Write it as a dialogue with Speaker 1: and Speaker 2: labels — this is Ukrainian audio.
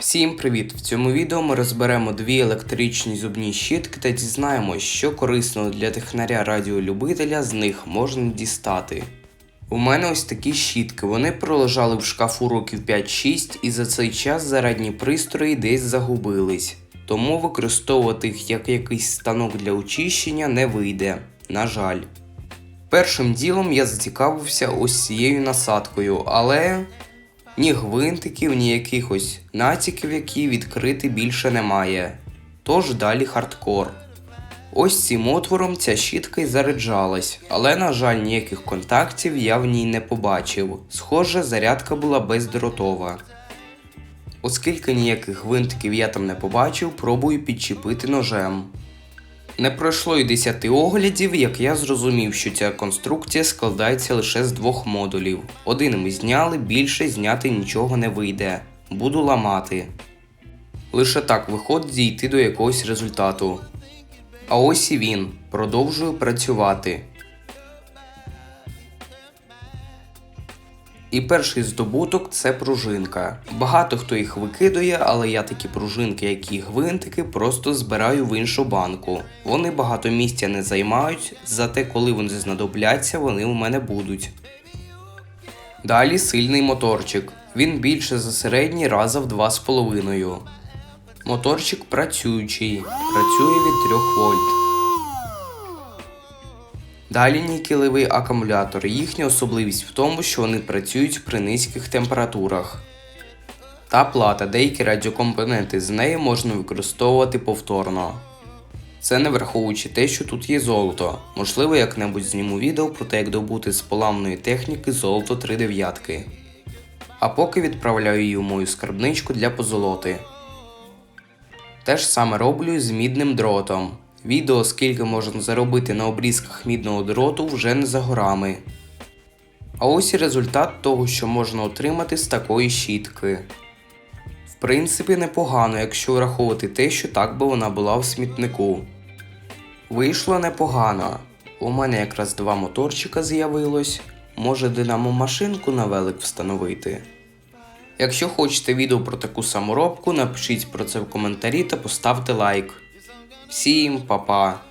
Speaker 1: Всім привіт! В цьому відео ми розберемо дві електричні зубні щітки та дізнаємось, що корисного для технаря радіолюбителя з них можна дістати. У мене ось такі щітки. Вони пролежали в шкафу років 5-6 і за цей час зарядні пристрої десь загубились. Тому використовувати їх як якийсь станок для очищення не вийде. На жаль. Першим ділом я зацікавився ось цією насадкою, але ні гвинтиків, ні якихось натяків, які відкрити більше немає. Тож далі хардкор. Ось цим отвором ця щітка й заряджалась, але, на жаль, ніяких контактів я в ній не побачив. Схоже, зарядка була бездротова. Оскільки ніяких гвинтиків я там не побачив, пробую підчепити ножем. Не пройшло й 10 оглядів, як я зрозумів, що ця конструкція складається лише з двох модулів. Один ми зняли, більше зняти нічого не вийде. Буду ламати. Лише так виходить дійти до якогось результату. А ось і він. Продовжую працювати. І перший здобуток це пружинка. Багато хто їх викидує, але я такі пружинки, як і гвинтики, просто збираю в іншу банку. Вони багато місця не займають, зате коли вони знадобляться, вони у мене будуть. Далі сильний моторчик. Він більше за середній раза в 2,5. Моторчик працюючий, працює від 3 вольт. Далі нікелевий акумулятор. Їхня особливість в тому, що вони працюють при низьких температурах. Та плата, деякі радіокомпоненти з неї можна використовувати повторно. Це не враховуючи те, що тут є золото. Можливо, як-небудь зніму відео про те, як добути з поламної техніки золото 3 дев'ятки. А поки відправляю її у мою скарбничку для позолоти. Те ж саме роблю з мідним дротом. Відео, скільки можна заробити на обрізках мідного дроту, вже не за горами. А ось і результат того, що можна отримати з такої щітки. В принципі, непогано, якщо враховувати те, що так би вона була в смітнику. Вийшло непогано. У мене якраз два моторчика з'явилось. Може динамо машинку на велик встановити. Якщо хочете відео про таку саморобку, напишіть про це в коментарі та поставте лайк. Всім па-па!